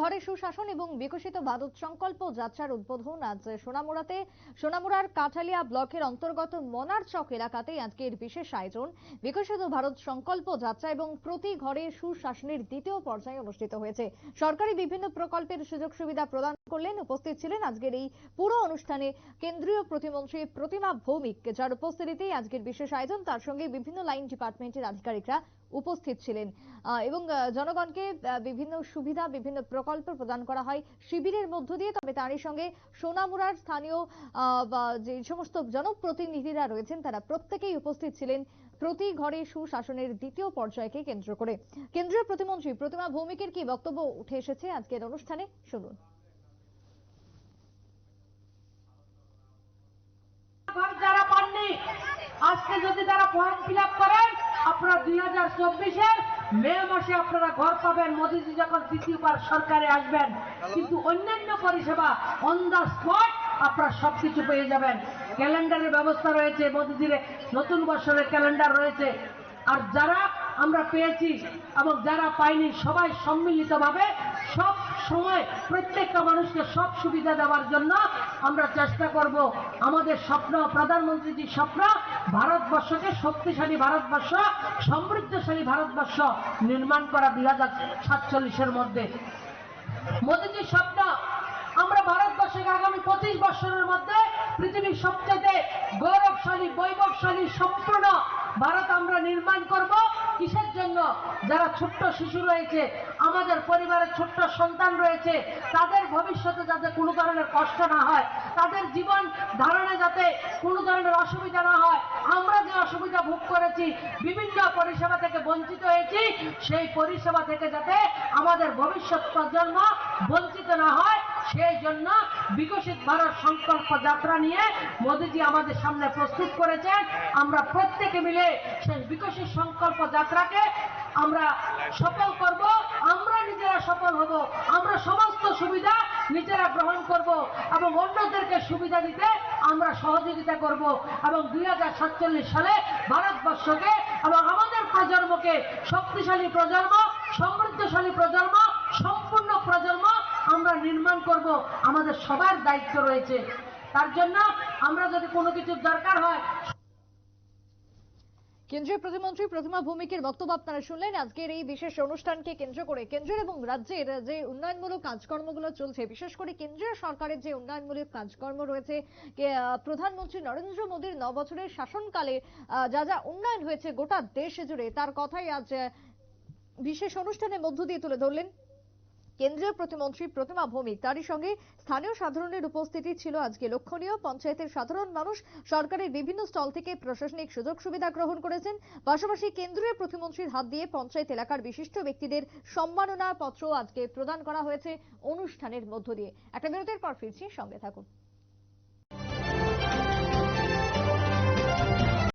ঘরে সুশাসন এবং বিকশিত ভারত সংকল্প যাত্রার উদ্বোধন আজ সোনামুড়াতে। সোনামুড়ার কাঠালিয়া ব্লকের অন্তর্গত মনার চক এলাকাতে আজকের বিশেষ আয়োজন। বিকশিত ভারত সংকল্প যাত্রা এবং প্রতি ঘরে সুশাসনের দ্বিতীয় পর্যায়ে অনুষ্ঠিত হয়েছে। সরকারি বিভিন্ন প্রকল্পের সুযোগ সুবিধা প্রদান করলেন, উপস্থিত ছিলেন আজকের এই পুরো অনুষ্ঠানে কেন্দ্রীয় প্রতিমন্ত্রী প্রতিমা ভৌমিক, যার উপস্থিতিতেই আজকের বিশেষ আয়োজন। তার সঙ্গে বিভিন্ন লাইন ডিপার্টমেন্টের আধিকারিকরা উপস্থিত ছিলেন। এবং জনগণকে বিভিন্ন সুবিধা, বিভিন্ন প্রকল্প প্রদান করা হয় শিবিরের মধ্য দিয়ে। তবে তারই সঙ্গে সোনামুড়ার স্থানীয় যে সমস্ত জনপ্রতিনিধিরা রয়েছেন, তারা প্রত্যেকেই উপস্থিত ছিলেন প্রতি ঘরে সুশাসনের দ্বিতীয় পর্যায়কে কেন্দ্র করে। কেন্দ্রীয় প্রতিমন্ত্রী প্রতিমা ভৌমিকের কি বক্তব্য উঠে এসেছে আজকের অনুষ্ঠানে? শুনুন। যারা পাননি, আজকে যদি তারা ফর্ম ফিল করেন আপনারা দুই হাজার চব্বিশের মে মাসে আপনারা ঘর পাবেন। মোদীজি যখন তৃতীয়বার সরকারে আসবেন কিন্তু অন্যান্য পরিষেবা অন দ্য স্পট আপনারা সবকিছু পেয়ে যাবেন। ক্যালেন্ডারের ব্যবস্থা রয়েছে মোদীজির নতুন বছরের ক্যালেন্ডার রয়েছে। আর যারা আমরা পেয়েছি এবং যারা পাইনি সবাই সম্মিলিতভাবে সব সময় প্রত্যেকটা মানুষকে সব সুবিধা দেওয়ার জন্য আমরা চেষ্টা করব। আমাদের স্বপ্ন প্রধানমন্ত্রীজির স্বপ্ন ভারতবর্ষকে শক্তিশালী ভারতবর্ষ, সমৃদ্ধশালী ভারতবর্ষ নির্মাণ করা দুই হাজার সাতচল্লিশের মধ্যে। মোদীজির স্বপ্ন, আমরা ভারতবর্ষকে আগামী পঁচিশ বছরের মধ্যে পৃথিবীর সবচেয়ে গৌরবশালী, বৈভবশালী, সম্পূর্ণ ভারত আমরা নির্মাণ করব। কিসের জন্য? যারা ছোট্ট শিশু রয়েছে, আমাদের পরিবারের ছোট্ট সন্তান রয়েছে, তাদের ভবিষ্যতে যাতে কোনো ধরনের কষ্ট না হয়, তাদের জীবন ধারণে যাতে কোনো ধরনের অসুবিধা না হয়, আমরা যে অসুবিধা ভোগ করেছি, বিভিন্ন পরিষেবা থেকে বঞ্চিত হয়েছি, সেই পরিষেবা থেকে যাতে আমাদের ভবিষ্যৎ প্রজন্ম বঞ্চিত না হয়। সেই জন্য বিকশিত ভারত সংকল্প যাত্রা নিয়ে মোদীজি আমাদের সামনে প্রস্তুত করেছেন। আমরা প্রত্যেকে মিলে সেই বিকশিত সংকল্প যাত্রাকে আমরা সফল করব। আমরা নিজেরা সফল হব। আমরা সমস্ত সুবিধা নিজেরা গ্রহণ করব এবং অন্যদেরকে সুবিধা দিতে আমরা সহযোগিতা করব এবং দুই হাজার সাতচল্লিশ সালে ভারতবর্ষকে এবং আমাদের প্রজন্মকে শক্তিশালী প্রজন্ম, সমৃদ্ধশালী প্রজন্ম, সম্পূর্ণ প্রজন্ম আমরা নির্মাণ করব, আমাদের সবার দায়িত্ব রয়েছে। তার জন্য আমরা যদি কোনো কিছুর দরকার হয়, কেন্দ্রীয় প্রতিমন্ত্রী প্রতিমা ভৌমিকের বক্তব্য আপনারা শুনলেন। আজকের এই বিশেষ অনুষ্ঠানকে কেন্দ্র করে কেন্দ্রের এবং রাজ্যের যে উন্নয়নমূলক কাজকর্মগুলো চলছে, বিশেষ করে কেন্দ্রীয় সরকারের যে উন্নয়নমূলক কাজকর্ম রয়েছে প্রধানমন্ত্রী নরেন্দ্র মোদীর ন বছরের শাসনকালে যা যা উন্নয়ন হয়েছে গোটা দেশ জুড়ে, তার কথাই আজ বিশেষ অনুষ্ঠানের মধ্য দিয়ে তুলে ধরলেন। কেন্দ্রীয় প্রতিমন্ত্রী প্রতিমা ভৌমিক। তারই সঙ্গে স্থানীয় সাধারণের উপস্থিতি ছিল আজকে লক্ষণীয়। পঞ্চায়েতের সাধারণ মানুষ সরকারের বিভিন্ন স্টল থেকে প্রশাসনিক সুযোগ সুবিধা গ্রহণ করেছেন। পাশাপাশি কেন্দ্রীয় প্রতিমন্ত্রীর হাত দিয়ে পঞ্চায়েত এলাকার বিশিষ্ট ব্যক্তিদের সম্মাননা পত্র আজকে প্রদান করা হয়েছে অনুষ্ঠানের মধ্য দিয়ে। একটা বিরতির পর ফিরছি, সঙ্গে থাকুন।